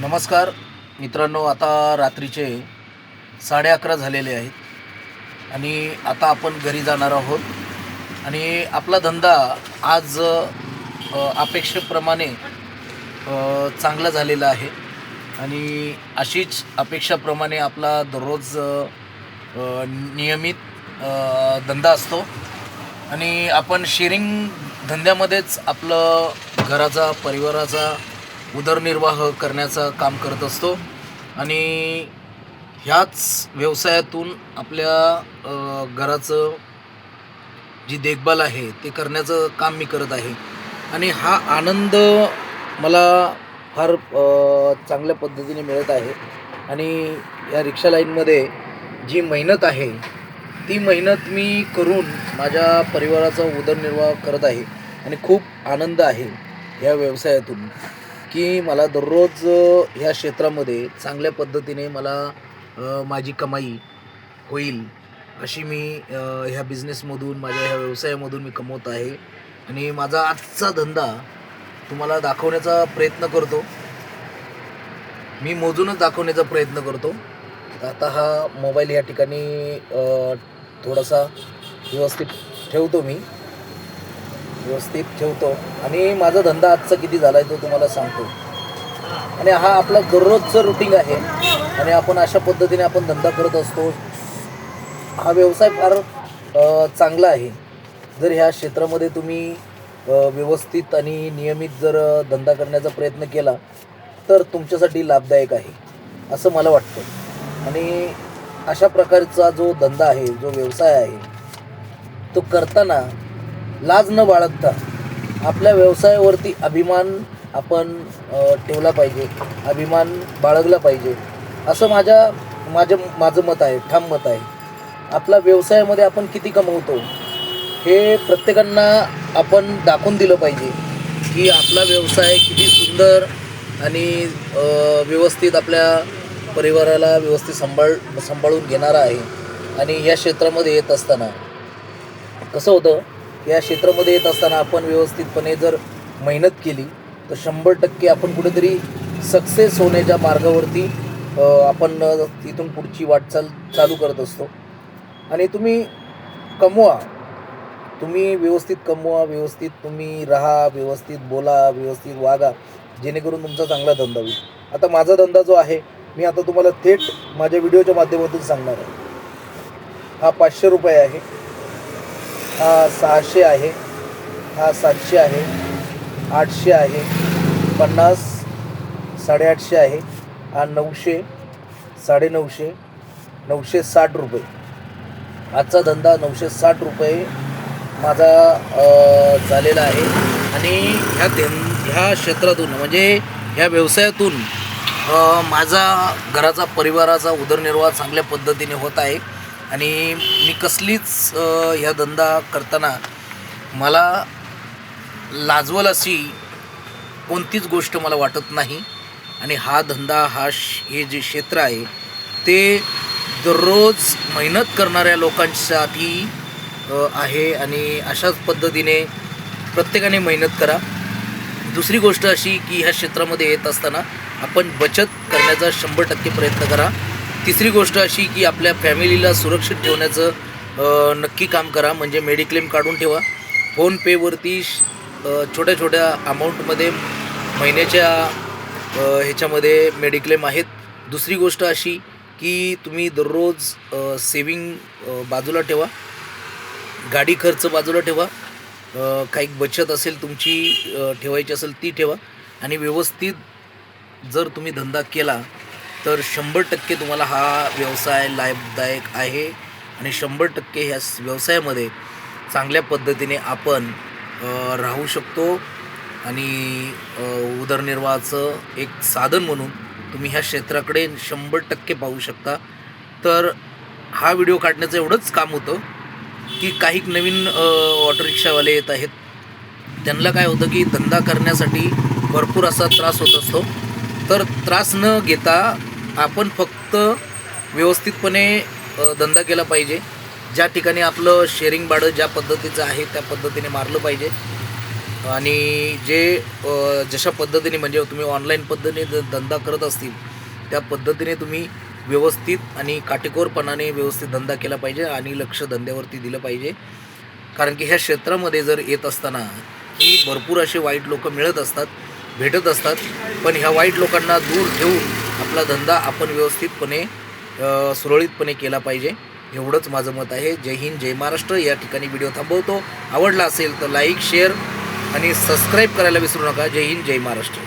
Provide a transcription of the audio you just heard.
नमस्कार. मित्रांनो आता रात्रीचे साडे अकरा झालेले आहेत आणि आता आपण घरी जाणार आहोत. आणि आपला धंदा आज अपेक्षेप्रमाणे चांगला झालेला आहे. आणि अशीच अपेक्षाप्रमाणे आपला दररोज नियमित धंदा असतो. आणि आपण शेअरिंग धंद्यामध्येच आपलं घराचा परिवाराचा उदरनिर्वाह करण्याचं काम करत असतो. आणि ह्याच व्यवसायातून आपल्या घराचं जी देखभाल आहे ते करण्याचं काम मी करत आहे. आणि हा आनंद मला फार चांगल्या पद्धतीने मिळत आहे. आणि या रिक्षा लाईनमध्ये जी मेहनत आहे ती मेहनत मी करून माझ्या परिवाराचा उदरनिर्वाह करत आहे. आणि खूप आनंद आहे या व्यवसायातून. की मला दररोज ह्या क्षेत्रामध्ये चांगल्या पद्धतीने मला माझी कमाई होईल अशी मी ह्या बिझनेसमधून माझ्या ह्या व्यवसायामधून मी कमवत आहे. आणि माझा आजचा धंदा तुम्हाला दाखवण्याचा प्रयत्न करतो. मी मोजूनच दाखवण्याचा प्रयत्न करतो. आता हा मोबाईल या ठिकाणी थोडासा व्यवस्थित ठेवतो मी. व्यवस्थित ठेवतो. आणि माझा धंदा आजचा किती झाला आहे तो तुम्हाला सांगतो. आणि हा आपला दररोजचं रुटीन आहे. आणि आपण अशा पद्धतीने आपण धंदा करत असतो. हा व्यवसाय फार चांगला आहे. जर ह्या क्षेत्रामध्ये तुम्ही व्यवस्थित आणि नियमित जर धंदा करण्याचा प्रयत्न केला तर तुमच्यासाठी लाभदायक आहे असं मला वाटतं. आणि अशा प्रकारचा जो धंदा आहे जो व्यवसाय आहे तो करताना लाज न बाळगता आपल्या व्यवसायावरती अभिमान आपण ठेवला पाहिजे. अभिमान बाळगला पाहिजे. असं माझ्या माझं माझं मत आहे ठाम मत आहे. आपला व्यवसायामध्ये आपण किती कमवतो हे प्रत्येकांना आपण दाखवून दिलं पाहिजे की आपला व्यवसाय किती सुंदर आणि व्यवस्थित आपल्या परिवाराला व्यवस्थित सांभाळ सांभाळून घेणारा आहे आणि या क्षेत्रामध्ये येत असताना. कसं होतं या क्षेत्रामध्ये येत असताना आपण व्यवस्थितपणे जर मेहनत केली तर शंभर टक्के आपण कुठेतरी सक्सेस होण्याच्या मार्गावरती आपण तिथून पुढची वाटचाल चालू करत असतो. आणि तुम्ही कमवा. तुम्ही व्यवस्थित कमवा व्यवस्थित तुम्ही राहा व्यवस्थित बोला व्यवस्थित वागा जेणेकरून तुमचा चांगला धंदा होईल. आता माझा धंदा जो आहे मी आता तुम्हाला थेट माझ्या व्हिडिओच्या माध्यमातून सांगणार आहे. हा पाचशे रुपये आहे. हा सहाशे आहे हा सातशे आहे आठशे आहे पन्नास साडेआठशे आहे हा नऊशे साडेनऊशे नऊशे साठ रुपये. आजचा धंदा नऊशे साठ रुपये माझा झालेला आहे. आणि ह्या धन ह्या क्षेत्रातून म्हणजे ह्या व्यवसायातून माझा घराचा परिवाराचा उदरनिर्वाह चांगल्या पद्धतीने होत आहे. आणि मी कसलीच ह्या धंदा करताना मला लाजवल अशी कोणतीच गोष्ट मला वाटत नाही. आणि हा धंदा हा श हे जे क्षेत्र आहे ते दररोज मेहनत करणाऱ्या लोकांसाठी आहे. आणि अशाच पद्धतीने प्रत्येकाने मेहनत करा. दुसरी गोष्ट अशी की ह्या क्षेत्रामध्ये येत असताना आपण बचत करण्याचा शंभर टक्के प्रयत्न करा. तिसरी गोष्ट अशी की आपल्या फॅमिलीला सुरक्षित ठेवण्याचं नक्की काम करा. म्हणजे मेडिक्लेम काढून ठेवा. फोनपेवरती श- छोट्या छोट्या अमाऊंटमध्ये महिन्याच्या ह्याच्यामध्ये मेडिक्लेम आहेत. दुसरी गोष्ट अशी की तुम्ही दररोज सेविंग बाजूला ठेवा. गाडी खर्च बाजूला ठेवा. काही बचत असेल तुमची ठेवायची असेल ती ठेवा. आणि व्यवस्थित जर तुम्ही धंदा केला तर शंभर टक्के तुम्हाला हा व्यवसाय लाभदायक आहे. आणि शंभर टक्के ह्या स- व्यवसायामध्ये चांगल्या पद्धतीने आपण राहू शकतो. आणि उदरनिर्वाहाचं एक साधन म्हणून तुम्ही ह्या क्षेत्राकडे शंभर टक्के पाहू शकता. तर हा व्हिडिओ काढण्याचं एवढंच काम होतं की काही नवीन ऑटो रिक्षावाले येत आहेत. त्यांना काय होतं की धंदा करण्यासाठी भरपूर असा त्रास होत असतो. तर त्रास न घेता आपण फक्त व्यवस्थितपणे धंदा केला पाहिजे. ज्या ठिकाणी आपलं शेअरिंग भाडं ज्या पद्धतीचं आहे त्या पद्धतीने मारलं पाहिजे. आणि जे जशा पद्धतीने म्हणजे तुम्ही ऑनलाईन पद्धतीने ध- धंदा करत असतील त्या पद्धतीने तुम्ही व्यवस्थित आणि काटेकोरपणाने व्यवस्थित धंदा केला पाहिजे आणि लक्ष धंद्यावरती दिलं पाहिजे. कारण की ह्या क्षेत्रामध्ये जर येत असताना की भरपूर असे वाईट लोक मिळत असतात भेटत असतात पण ह्या वाईट लोकांना दूर ठेवून आपला धंदा आपण व्यवस्थितपणे सुरळीतपणे केला पाहिजे. एवढंच माझं मत आहे. जय हिंद जय महाराष्ट्र. या ठिकाणी व्हिडिओ थांबवतो. आवडला असेल तर लाईक शेअर आणि सबस्क्राईब करायला विसरू नका. जय हिंद जय महाराष्ट्र.